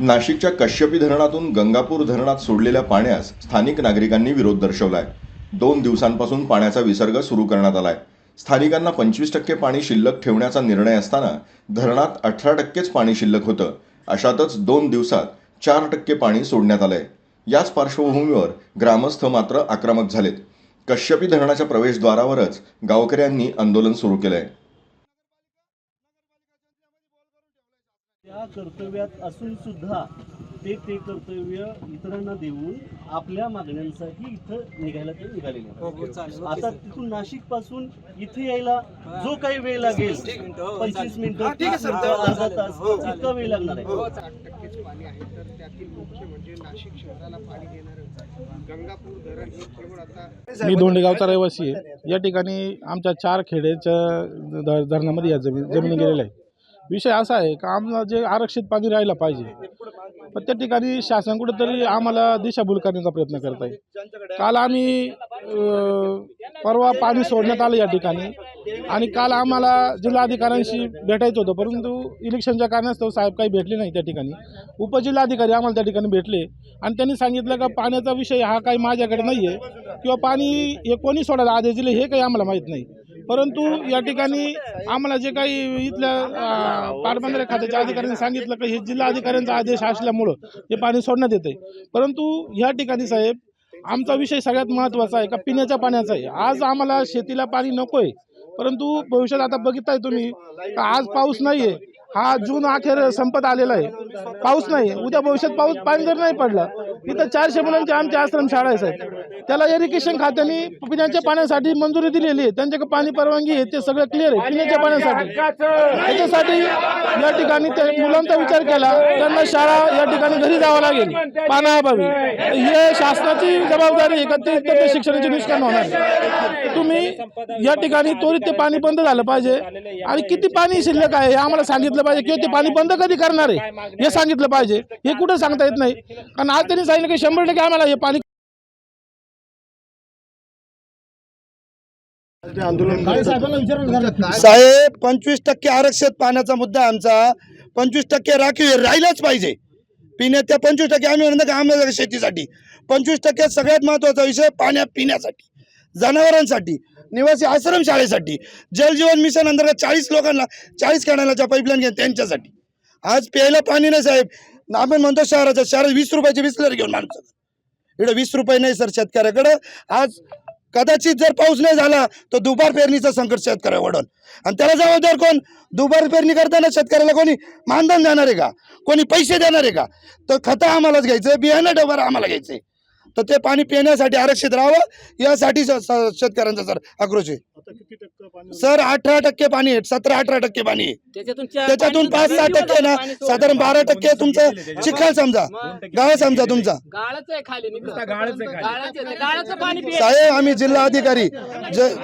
नाशिकच्या कश्यपी धरणातून गंगापूर धरणात सोडलेल्या पाण्यास स्थानिक नागरिकांनी विरोध दर्शवलाय. दोन दिवसांपासून पाण्याचा विसर्ग सुरू करण्यात आलाय. स्थानिकांना पंचवीस टक्के पाणी शिल्लक ठेवण्याचा निर्णय असताना धरणात अठरा टक्केच पाणी शिल्लक होतं. अशातच दोन दिवसात चार टक्के पाणी सोडण्यात आलंय. याच पार्श्वभूमीवर ग्रामस्थ मात्र आक्रमक झालेत. कश्यपी धरणाच्या प्रवेशद्वारावरच गावकऱ्यांनी आंदोलन सुरू केलंय. त्या कर्तव्यात असून सुद्धा ते ते कर्तव्य इतरांना देऊन आपल्या मागण्यांसाठी इथं निघायला ते निघालेले आहेत. आता तिथून नाशिकपासून इथे यायला जो काही वेळ लागेल पंचवीस मिनिटं अर्धा तास इतका वेळ लागणार आहे. पाणी तर त्यातील मुख्य म्हणजे नाशिक शहराला पाणी देणारं गंगापूर धरण हे केवळ आता मी दोंडेगावचा रहिवासी आहे. या ठिकाणी आमच्या चार खेड्याच्या धरणामध्ये या जमीन जमिनी गेलेल्या आहे विषय असा आहे का आम्हाला जे आरक्षित पाणी राहायला पाहिजे पण त्या ठिकाणी शासन कुठेतरी आम्हाला दिशाभूल करण्याचा प्रयत्न करत आहे. काल आम्ही परवा पाणी सोडण्यात आलं या ठिकाणी आणि काल आम्हाला जिल्हाधिकाऱ्यांशी भेटायचं होतं परंतु इलेक्शनच्या कारणास्तव साहेब काही भेटले नाही त्या ठिकाणी. उपजिल्हाधिकारी आम्हाला त्या ठिकाणी भेटले आणि त्यांनी सांगितलं का पाण्याचा विषय हा काही माझ्याकडे नाही आहे किंवा पाणी हे कोणी सोडायला आदेश दिले हे काही आम्हाला माहीत नाही. परंतु या ठिकाणी आम्हाला जे काही इथल्या पाटबंधारे खात्याच्या अधिकाऱ्यांनी सांगितलं की हे जिल्हा अधिकाऱ्यांचा आदेश असल्यामुळं हे पाणी सोडण्यात येते परंतु ह्या ठिकाणी साहेब आमचा विषय सगळ्यात महत्त्वाचा आहे का? पिण्याच्या पाण्याचा आहे. आज आम्हाला शेतीला पाणी नको आहे परंतु भविष्यात आता बघितताय तुम्ही का? आज पाऊस नाही आहे हा जून अखेर संपत आलेला आहे. पाऊस नाही. उद्या भविष्यात पाऊस पाणी जर नाही पडलं इथं चारशे मुलांची आमची आश्रम शाळा आहे साहेब. त्याला इरिगेशन खात्याने पिण्याच्या पाण्यासाठी मंजुरी दिलेली आहे. त्यांच्याकडे पाणी परवानगी आहे ते सगळं क्लिअर आहे पिण्याच्या पाण्यासाठी. त्याच्यासाठी या ठिकाणी मुलांचा विचार केला त्यांना शाळा या ठिकाणी घरी जावं लागेल पाण्याअभावी. हे शासनाची जबाबदारी आहे का? ते ते शिक्षणाचे नुकसान होणार. तुम्ही या ठिकाणी त्वरित ते पाणी बंद झालं पाहिजे. आणि किती पाणी शिल्लक आहे हे आम्हाला सांगितलं पाहिजे किंवा ते पाणी बंद कधी करणार आहे? हे सांगितलं पाहिजे. हे कुठं सांगता येत नाही? कारण आज त्यांनी सांगितलं की शंभर टक्के आम्हाला हे पाणी साहेब पंचवीस टक्के आरक्षित पाण्याचा मुद्दा आमचा. पंचवीस टक्के राखीव राहिलाच पाहिजे. पिण्या त्या पंचवीस टक्के आम्ही म्हणतो का आम्हाला शेतीसाठी. पंचवीस टक्के सगळ्यात महत्त्वाचा विषय पाण्या पिण्यासाठी. जनावरांसाठी. निवासी आश्रम शाळेसाठी. जलजीवन मिशन अंतर्गत चाळीस लोकांना चाळीस कॅनलाच्या पाईपलाईन घ्या त्यांच्यासाठी. आज प्यायला पाणी नाही साहेब. आपण म्हणतो शहराच्या शहरात वीस रुपयाची विसलर घेऊन माणसं. इकडं वीस रुपये नाही सर शेतकऱ्याकडं. आज कदाचित जर पाऊस नाही झाला तर दुबार पेरणीचा संकट शेतकऱ्या वाढल आणि त्याला जबाबदार कोण? दुबार पेरणी करताना शेतकऱ्याला कोणी मानधन देणार आहे का? कोणी पैसे देणार आहे का? तर खतं आम्हालाच घ्यायचं बियाणं डबर आम्हाला घ्यायचंय तर ते पाणी पिण्यासाठी आरक्षित राहावं यासाठी शेतकऱ्यांचा सर आक्रोश आहे. सर अठरा टक्के पाणी आहे सतरा अठरा टक्के पाणी आहे. त्याच्यातून पाच सहा टक्के ना साधारण बारा टक्के तुमचं चिखल समजा. गाळ समजा तुमचा. गाळाचं आहे खाली नुसतं. गाळाचं आहे. गाळाचं पाणी पिय साहेब आम्ही जिल्हा अधिकारी जय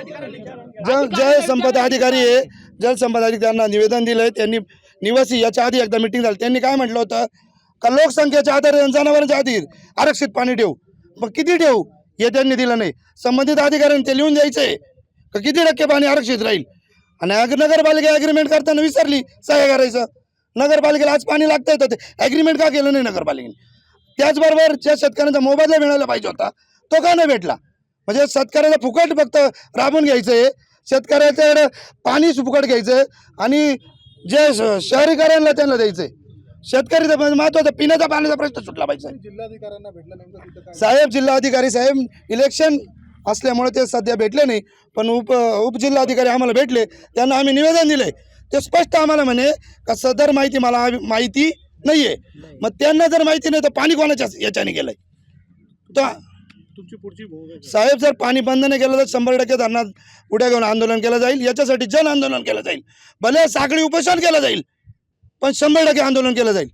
जल जल संपदा अधिकारी आहे. जलसंपदा अधिकाऱ्यांना निवेदन दिलंय. त्यांनी निवासी याच्या आधी एकदा मिटिंग झाली. त्यांनी काय म्हटलं होतं? का लोकसंख्येच्या आधारे जनावरांच्या आधी आरक्षित पाणी ठेवू मग किती ठेवू? हे त्यांनी दिलं नाही. संबंधित अधिकाऱ्यांनी ते लिहून द्यायचंय. का किती टक्के पाणी आरक्षित राहील? आणि नगरपालिका ॲग्रीमेंट करताना विसरली सह्या करायचं. नगरपालिकेला आज पाणी लागतंय तर ते ॲग्रीमेंट का केलं नाही नगरपालिकेने? त्याचबरोबर ज्या शेतकऱ्यांचा मोबदला मिळायला पाहिजे होता तो का नाही भेटला? म्हणजे शेतकऱ्याला फुकट फक्त राबून घ्यायचं आहे शेतकऱ्याच्याकडे पाणी फुकट घ्यायचं आणि जे श- शहरीकरांना त्यांना द्यायचं आहे शेतकरी तर महत्त्वाचा पिण्याच्या पाण्याचा प्रश्न सुटला पाहिजे साहेब. जिल्हाधिकारी साहेब इलेक्शन असल्यामुळे ते सध्या भेटले नाही पण उप उपजिल्हाधिकारी आम्हाला भेटले त्यांना आम्ही निवेदन दिले ते स्पष्ट आम्हाला म्हणे का सदर माहिती मला माहिती नाही आहे मग त्यांना जर माहिती नाही तर पाणी कोणाच्या याच्याने गेलंय? तर तुमची पुढची भूमिका साहेब जर पाणी बंद नाही केलं तर शंभर टक्के धरणात उड्या घेऊन आंदोलन केलं जाईल. याच्यासाठी जन आंदोलन केलं जाईल. भले साखळी उपोषण केलं जाईल पण शंभर टक्के आंदोलन केलं जाईल.